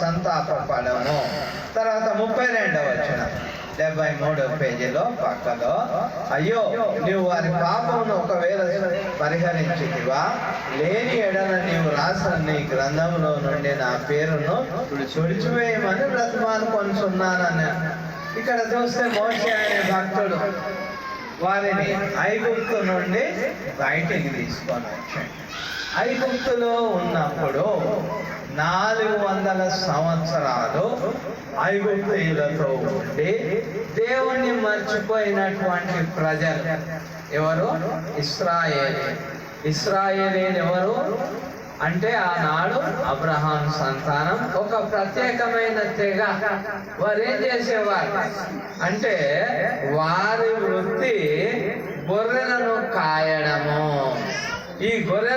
సంతాపడము తర్వాత ముప్పై రెండవ వచ్చిన డెబ్బై మూడవ పేజీలో పక్కలో అయ్యో నీవు వారి పాపమును ఒకవేళ పరిహరించితివా? లేని ఎడన నీవు రాసిన నీ గ్రంథంలో నుండి నా పేరును తుడిచివేయమని బ్రతమాను కొనుచున్నానని ఇక్కడ చూస్తే మోషి అనే భక్తుడు వారిని ఐగుప్తు నుండి బయటికి తీసుకొని వచ్చాడు. ఐగుప్తులో ఉన్నప్పుడు నాలుగు వందల సంవత్సరాలు ఐగుప్తీయులతో ఉండి దేవుణ్ణి మర్చిపోయినటువంటి ప్రజలు ఎవరు? ఇస్రాయేల్. ఇస్రాయేలీలు ఎవరు? అంటే ఆనాడు అబ్రహాం సంతానం ఒక ప్రత్యేకమైన తెగ. వారు ఏం చేసేవారు? అంటే వారి వృత్తి గొర్రెలను కాయడము. ఈ గొర్రె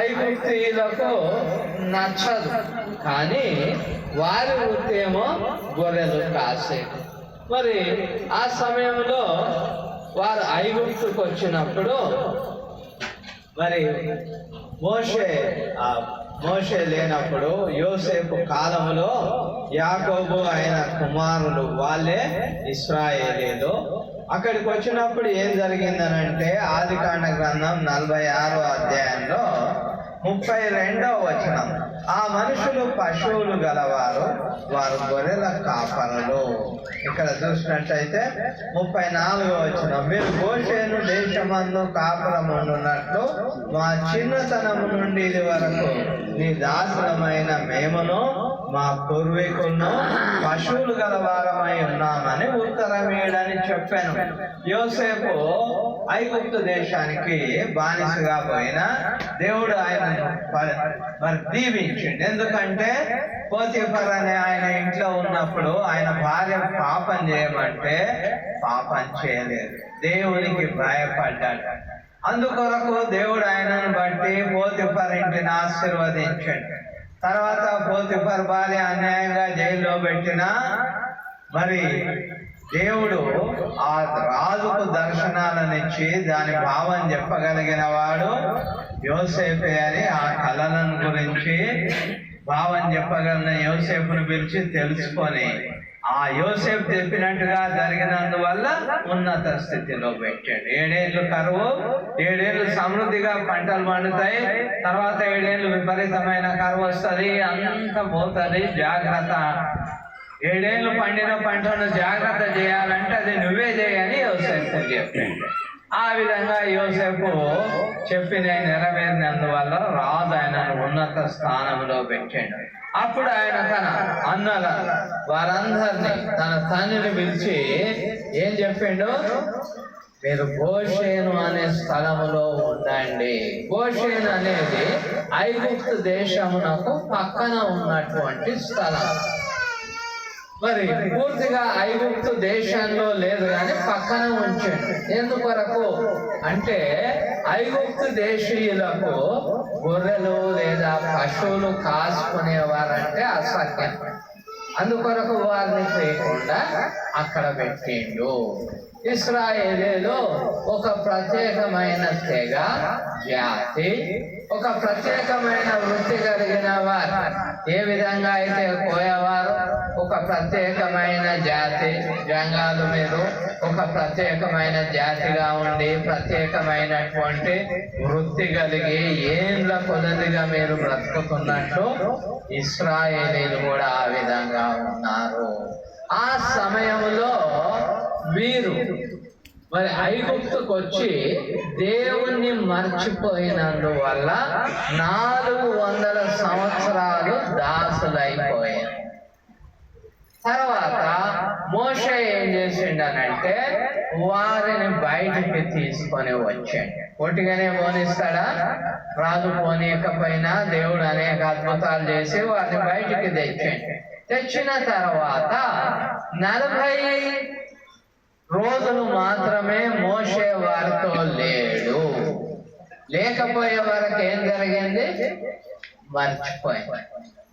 ఐగుప్తీయులకు నచ్చదు. కానీ వారి వృత్తి ఏమో గొర్రెలు కాసే. మరి ఆ సమయంలో వారు ఐగుప్తుకు వచ్చినప్పుడు మరి మోషే ఆ మోషే లేనప్పుడు యోసేపు కాలంలో యాకోబు అయిన కుమారులు వాళ్ళే ఇస్రాయేలీలు. అక్కడికి వచ్చినప్పుడు ఏం జరిగిందనంటే ఆదికాండ గ్రంథం నలభై ఆరో అధ్యాయంలో ముప్పై రెండవ వచనం. ఆ మనుషులు పశువులు గలవారు వారు గొర్రెల కాపరలు ఇక్కడ చూసినట్టయితే ముప్పై నాలుగవ వచనం. మీరు గోషేను దేశమందు కాపురం మా చిన్నతనము నుండి ఇది వరకు నీ దాసులమైన మేమును మా పూర్వీకులను పశువులు గల వారమై ఉన్నామని ఉత్తరమేడని చెప్పాను. యోసేపు ఐగుప్తు దేశానికి బానిసగా పోయిన దేవుడు ఆయన మరి దీవించిండు. ఎందుకంటే పోతిఫర్ అనే ఆయన ఇంట్లో ఉన్నప్పుడు ఆయన భార్య పాపం చేయమంటే పాపం చేయలేదు. దేవునికి భయపడ్డాడు. అందుకొరకు దేవుడు ఆయనను బట్టి పోతిఫర్ ఇంటిని ఆశీర్వదించండి. తర్వాత పోతిఫర్ భార్య అన్యాయంగా జైల్లో పెట్టిన మరి దేవుడు ఆ రాజుకు దర్శనాలను ఇచ్చి దాని భావం చెప్పగలిగిన వాడు యోసేపే అని ఆ కళలను గురించి భావం చెప్పగలిగిన యోసేపును పిలిచి తెలుసుకొని ఆ యోసేపు చెప్పినట్టుగా జరిగినందువల్ల ఉన్నత స్థితిలో పెట్టాడు. ఏడేళ్ళు కరువు ఏడేళ్ళు సమృద్ధిగా పంటలు పండుతాయి తర్వాత ఏడేళ్ళు విపరీతమైన కరువు వస్తుంది అంత పోతుంది జాగ్రత్త. ఏడేళ్ళు పండిన పంటను జాగ్రత్త చేయాలంటే అది నువ్వే చేయని యోసేపు చెప్పాడు. ఆ విధంగా యోసేపు చెప్పిన నెరవేరినందువల్ల రాజు ఆయన ఉన్నత స్థానంలో పెట్టాడు. అప్పుడు ఆయన తన అన్నల వారందరినీ తన తండ్రిని పిలిచి ఏం చెప్పిండు? మీరు గోషేను అనే స్థలములో ఉండండి. గోషేను అనేది ఐగుప్తు దేశమునకు పక్కన ఉన్నటువంటి స్థలం. మరి పూర్తిగా ఐగుప్తు దేశంలో లేదు కానీ పక్కన ఉంచండి ఎందుకొరకు అంటే ఐగుప్తు దేశీయులకు గొర్రెలు లేదా పశువులు కాసుకునేవారంటే అసహ్యం అందుకొరకు వారిని చేయకుండా అక్కడ పెట్టిండు. ఇస్రాయేలీలో ఒక ప్రత్యేకమైన తెగ జాతి ఒక ప్రత్యేకమైన వృత్తి కలిగిన వారు. ఏ విధంగా అయితే కోయవారు ఒక ప్రత్యేకమైన జాతి. జంగాలు మీరు ఒక ప్రత్యేకమైన జాతిగా ఉండి ప్రత్యేకమైనటువంటి వృత్తి కలిగి ఏండ్ల కొలదిగా మీరు బ్రతుకుతున్నట్టు ఇస్రాయేలీలు కూడా ఆ విధంగా ఉన్నారు. ఆ సమయంలో వీరు మరి ఐగుప్తుకు వచ్చి దేవుణ్ణి మర్చిపోయినందువల్ల నాలుగు వందల సంవత్సరాలు దాసులైపోయారు. తర్వాత మోష ఏం చేసిండనంటే వారిని బయటికి తీసుకొని వచ్చాడు. ఒట్టిగానే పోనిస్తాడా? రాజు పోనీయకపోయినా దేవుడు అనేక అద్భుతాలు చేసి వారిని బయటికి తెచ్చాడు. తెచ్చిన తర్వాత నలభై రోజులు మాత్రమే మోసే వారితో లేడు. లేకపోయే వరకు ఏం జరిగింది? మర్చిపోయి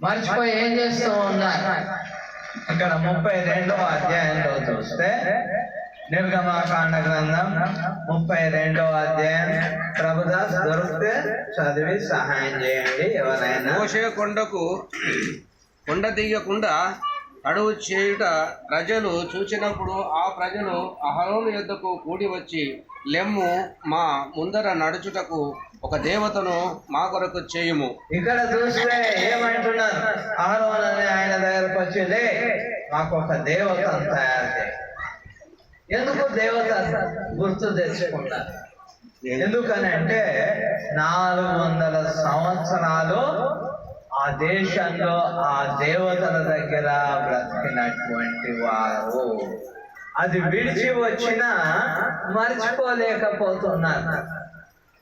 మర్చిపోయి ఏం చేస్తూ ఉన్నారు? ఇక్కడ ముప్పై రెండవ అధ్యాయంలో చూస్తే నిర్గమాకాండ గ్రంథం ముప్పై రెండవ అధ్యాయం ప్రభుదాస్ దొరికితే చదివి సహాయం చేయండి ఎవరైనా. మోషే కొండకు కొండ దిగకుండా అడుగు చేయుట ప్రజలు చూచినప్పుడు ఆ ప్రజలు అహరోను యొద్దకు కూడి వచ్చి లెమ్ము మా ముందర నడుచుటకు ఒక దేవతను మా కొరకు చేయుము. ఇక్కడ చూస్తే ఏమంటున్నారు? ఆరోన్ అనే ఆయన దగ్గరకు వచ్చింది మాకు ఒక దేవతను తయారు ఎందుకు దేవత గుర్తు తెచ్చుకున్నారు ఎందుకని అంటే నాలుగు వందల సంవత్సరాలు ఆ దేశంలో ఆ దేవతల దగ్గర బ్రతికినటువంటి వారు. అది విడిచి వచ్చినా మర్చిపోలేకపోతున్నారు.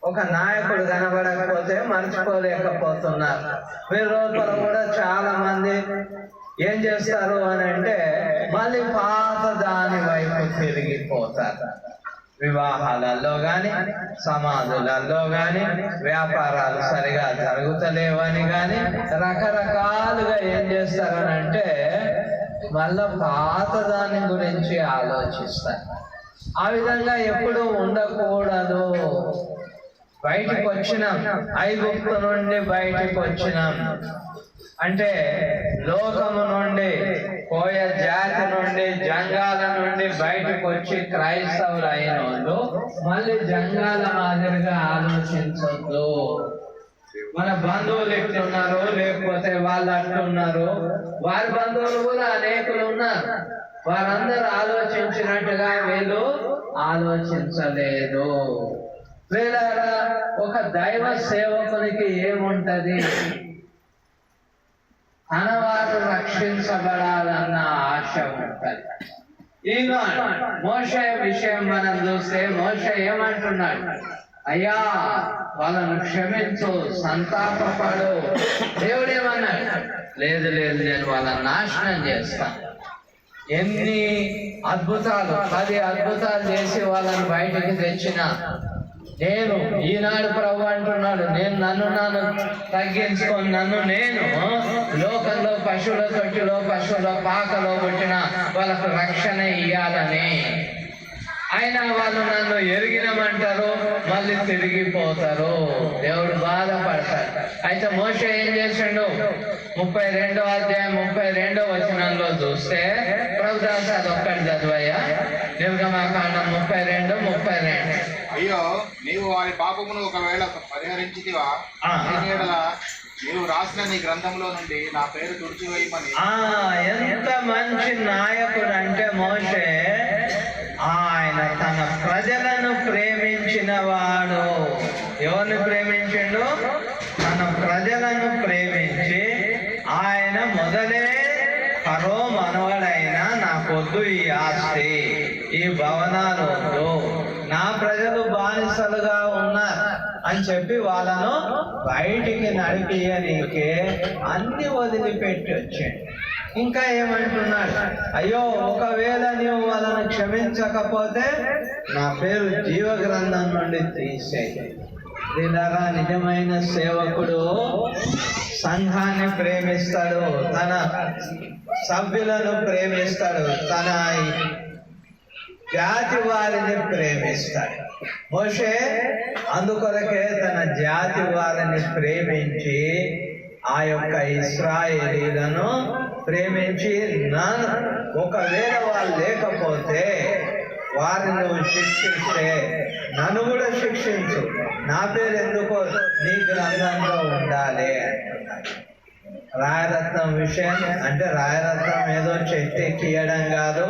ఒక నాయకుడు కనబడకపోతే మర్చిపోలేకపోతున్నారు. మీరు లోపల కూడా చాలా మంది ఏం చేస్తారు అని అంటే మళ్ళీ పాత దాని వైపు తిరిగిపోతారు. వివాహాలలో గాని సమాధులలో గాని వ్యాపారాలు సరిగా జరుగుతలేవని గాని రకరకాలుగా ఏం చేస్తారని అంటే మళ్ళా పాత దాని గురించి ఆలోచిస్తారు. ఆ విధంగా ఎప్పుడూ ఉండకూడదు. బయటికి వచ్చినాం. ఐగుప్తు నుండి బయటికి వచ్చినాం. అంటే లోకము నుండి కోయ జాతి నుండి జంగాల నుండి బయటకు వచ్చి క్రైస్తవులు అయిన వాళ్ళు మళ్ళీ జంగాల మాదిరిగా ఆలోచించొద్దు. మన బంధువులు ఎట్లున్నారు లేకపోతే వాళ్ళు అట్లున్నారు. వారి బంధువులు కూడా అనేకులు ఉన్నారు. వారందరూ ఆలోచించినట్టుగా వీళ్ళు ఆలోచించలేదు. వీళ్ళారా ఒక దైవ సేవకునికి ఏముంటది? తనవారు రక్షించబడాలన్న ఆశ ఉంటది. ఈనాడు మోష విషయం మనం చూస్తే మోష ఏమంటున్నాడు? అయ్యా వాళ్ళను క్షమించు సంతాపపడు. దేవుడు ఏమన్నాడు? లేదు లేదు నేను వాళ్ళని నాశనం చేస్తాను ఎన్ని అద్భుతాలు పది అద్భుతాలు చేసి వాళ్ళని బయటికి తెచ్చిన నేను ఈనాడు ప్రభు అంటున్నాడు నేను నన్ను నన్ను తగ్గించుకొని నన్ను నేను లోకంలో పశువుల తొట్టిలో పశువుల పాకలో పుట్టిన వాళ్ళకు రక్షణ ఇయ్యాలని. అయినా వాళ్ళు నన్ను ఎరిగినమంటారు మళ్ళీ తిరిగిపోతారు. దేవుడు బాధపడతారు అయితే మోస ఏం చేసిండు? ముప్పై రెండో అధ్యాయం ముప్పై రెండో వచనంలో చూస్తే ప్రభుదాస్ అది ఒక్కటి చదివయ్యా. నిర్గమాకాండం ముప్పై రెండు ముప్పై అయ్యో నీవు వారి పాపమును ఒకవేళ పరిహరించితివా? నీవు రాసిన నీ గ్రంథంలో నుండి నా పేరు తుడిచివేయమని. ఎంత మంచి నాయకుడు అంటే మోషే ఆయన తన ప్రజలను ప్రేమించిన వాడు ఎవరిని ప్రేమించిండు తన ప్రజలను ప్రేమించి ఆయన మొదలే పరో మనవడైన నాకొద్దు ఈ ఆస్తి ఈ భవనాలు నా ప్రజలు బానిసలుగా ఉన్నారు అని చెప్పి వాళ్ళను బయటికి నడిపియనీకే అన్ని వదిలిపెట్టి వచ్చాడు. ఇంకా ఏమంటున్నాడు? అయ్యో ఒకవేళ నీవు వాళ్ళను క్షమించకపోతే నా పేరు జీవ గ్రంథం నుండి తీసేయి. దీనిలాగా నిజమైన సేవకుడు సంఘాన్ని ప్రేమిస్తాడు తన సభ్యులను ప్రేమిస్తాడు తన జాతి వారిని ప్రేమిస్తాడు. మోషే అందుకొరకే తన జాతి వారిని ప్రేమించి ఆ యొక్క ఇస్రాయేలీలను ప్రేమించి నన్ను ఒకవేళ వాళ్ళు లేకపోతే వారిని నువ్వు శిక్షిస్తే నన్ను కూడా శిక్షించు. నా పేరు ఎందుకో నీ గ్రంథంలో ఉండాలి అంటున్నాడు. రాయరత్నం విషయం అంటే రాయరత్నం ఏదో చెట్టు ఎక్కియడం కాదు.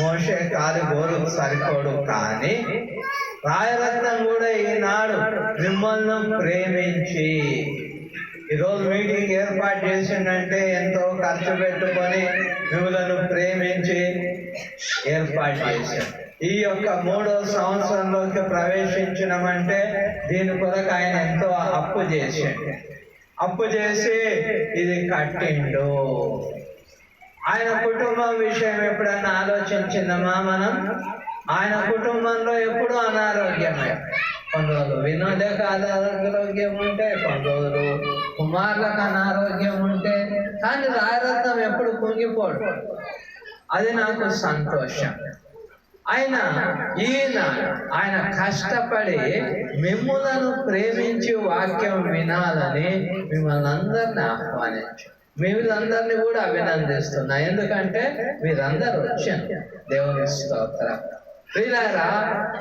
మోసే కాదు గోరు సరిపోడు. కానీ రాయరత్నం కూడా ఈనాడు మిమ్మల్ని ప్రేమించి ఈరోజు మీటింగ్ ఏర్పాటు చేసిండంటే ఎంతో ఖర్చు పెట్టుకొని మిమ్మల్ని ప్రేమించి ఏర్పాటు చేశాడు ఈ యొక్క మూడో సంవత్సరంలోకి ప్రవేశించినమంటే దీని కొరకు ఆయన ఎంతో అప్పు చేసిండు అప్పు చేసి ఇది కట్టిండు. ఆయన కుటుంబం విషయం ఎప్పుడన్నా ఆలోచించిందమ్మా మనం? ఆయన కుటుంబంలో ఎప్పుడూ అనారోగ్యమే. కొన్ని రోజులు వినోదకు అనారోగ్యం ఉంటే కొన్ని రోజులు కుమారులకు అనారోగ్యం ఉంటే కానీ రాయరత్నం ఎప్పుడు కుంగిపోడు. అది నాకు సంతోషం. ఆయన ఈయన ఆయన కష్టపడి మిమ్ములను ప్రేమించి వాక్యం వినాలని మిమ్మల్ని అందరిని ఆహ్వానించు. మీరందరినీ కూడా అభినందిస్తున్నా. ఎందుకంటే మీరందరూ వచ్చాను దేవుని స్తోత్ర. వీళ్ళారా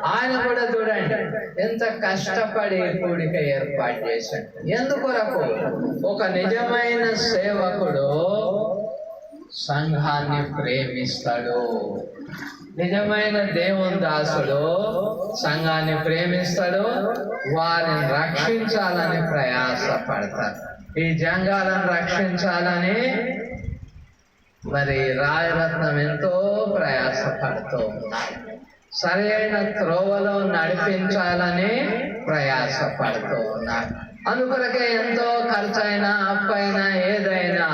ఆయన కూడా చూడండి ఎంత కష్టపడి కూడిక ఏర్పాటు చేశాడు. ఎందుకొరకు? ఒక నిజమైన సేవకుడు సంఘాన్ని ప్రేమిస్తాడు. నిజమైన దేవుని దాసుడు సంఘాన్ని ప్రేమిస్తాడు. వారిని రక్షించాలని ప్రయాసపడతారు ఈ జంగాలను రక్షించాలని మరి రాయరత్నం ఎంతో ప్రయాసపడుతూ ఉన్నారు సరైన త్రోవలో నడిపించాలని ప్రయాసపడుతూ ఉన్నారు అందుకొరకే ఎంతో ఖర్చైనా అప్పైనా ఏదైనా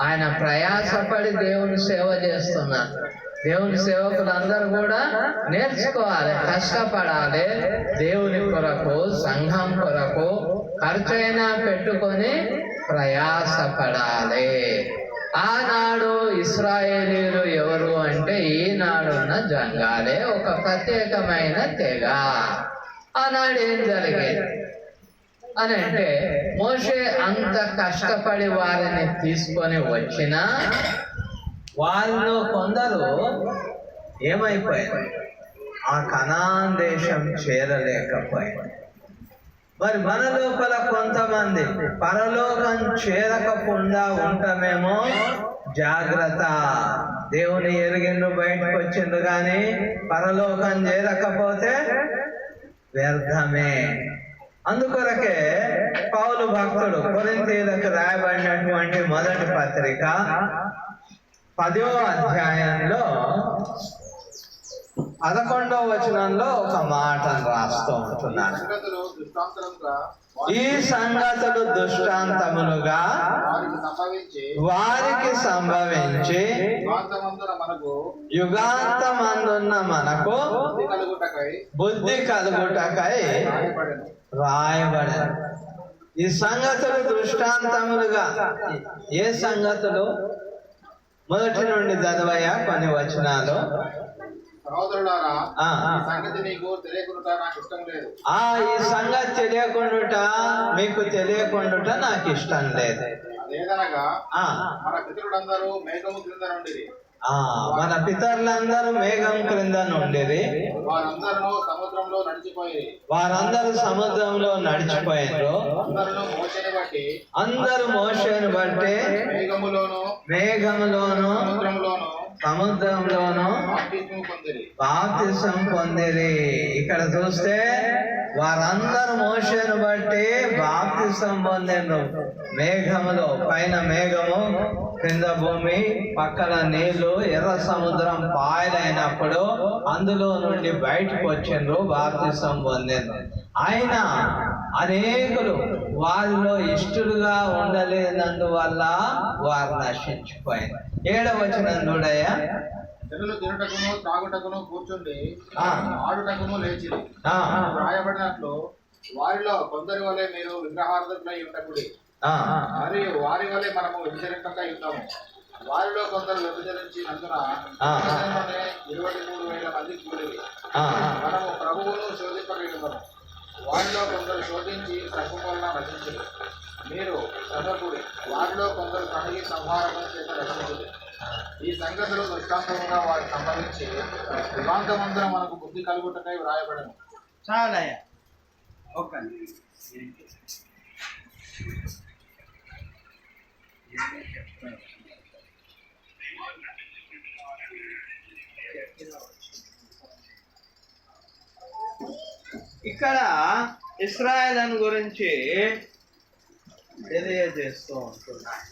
ఆయన ప్రయాసపడి దేవుని సేవ చేస్తున్నారు. దేవుని సేవకులందరూ కూడా నేర్చుకోవాలి కష్టపడాలి. దేవుని కొరకు సంఘం కొరకు ఖర్చైనా పెట్టుకొని ప్రయాసపడాలి. ఆనాడు ఇస్రాయేలీలు ఎవరు అంటే ఈనాడున్న జంగాలే ఒక ప్రత్యేకమైన తెగ. ఆనాడు ఏం జరిగేది? అని అంటే మోషే అంత కష్టపడి వారిని తీసుకొని వచ్చినా వాళ్ళు కొందరు ఏమైపోయారు? ఆ కనాన్ దేశం చేరలేకపోయారు మరి మన లోపల కొంతమంది పరలోకం చేరకుండా ఉంటామేమో జాగ్రత్త. దేవుని ఎరిగిండు బయటకు వచ్చిండు కానీ పరలోకం చేరకపోతే వ్యర్థమే. అందుకొరకే పౌలు భక్తుడు కొరింతీలకు రాయబడినటువంటి మొదటి పత్రిక పదో అధ్యాయంలో పదకొండవ వచనంలో ఒక మాటను రాస్తూ ఉంటున్నాడు ఈ సంగతులు దృష్టాంతములుగా వారికి సంభవించి యుగాంతమందున్న మనకు బుద్ధి కలుగుటకై బుద్ధి రాయబడను. ఈ సంగతులు దృష్టాంతములుగా ఏ సంగతులు? మొదటి నుండి చదవయ్యా కొన్ని వచనాలు. ఆ, ఈ సంగతి నీకు తెలియకుండా నాకు ఇష్టం లేదు. ఆ ఈ సంగతి తెలియకుండుట మీకు తెలియకుండుట నాకు ఇష్టం లేదు. అదేదనగా ఆ. మన పితరులందరూ మేఘము క్రింద నుండి ఆ మన పితరులందరూ మేఘం క్రింద నుండిరి. వారందరూ సముద్రంలో నడిచిపోయి వారందరూ సముద్రంలో నడిచిపోయారు అందరూ మోసని బట్టి అందరూ మోషను బట్టి మేఘములోను మేఘములోను సముద్రంలోను సముద్రంలోను పొందిరి బాప్తిసం పొందిరి. ఇక్కడ చూస్తే వారందరూ మోసను బట్టి బాప్తిసం పొందిండ్రు. మేఘములో పైన మేఘము కింద భూమి పక్కన నీళ్ళు ఎర్ర సముద్రం పాయలైనప్పుడు అందులో నుండి బయటకు వచ్చిండ్రు బాప్తిసం పొందిండ్రు. ఆయన అనేకులు వారిలో ఇష్టలుగా ఉండలేనందువల్ల వారు నశించిపోయింది ఏడవ వచ్చిన చూడయ్యా జనులు తినుటకును త్రాగుటకును కూర్చుండి. ఆడుటకును లేచిరి. ఆ, రాయబడినట్లు వారిలో కొందరి వలె మీరు విగ్రహార్థకులై ఉండకుడి మరియు వారి వలె మనము విభజనకై ఉంటాము వారిలో కొందరు విభజనించి నందున ఆ. విభజనలోనే ఇరవై మూడు వేల మంది కూడిరి. ఆ, మనము ప్రభువును శోధింపగలుగుతాము వారిలో కొందరు శోధించి ప్రభు రచించరు. మీరు చదవకుడి వారిలో కొందరు తనకి సంహారము చేత రచించరు. ఈ సంగతులు దృష్టాంతముగా వారు సంభవించి యుగాంతమందరం మనకు బుద్ధి కలుగుటకై వ్రాయబడను. చాలయ్యా. ఓకే ఇక్కడ ఇస్రాయలను గురించి తెలియజేస్తూ ఉంటున్నాయి.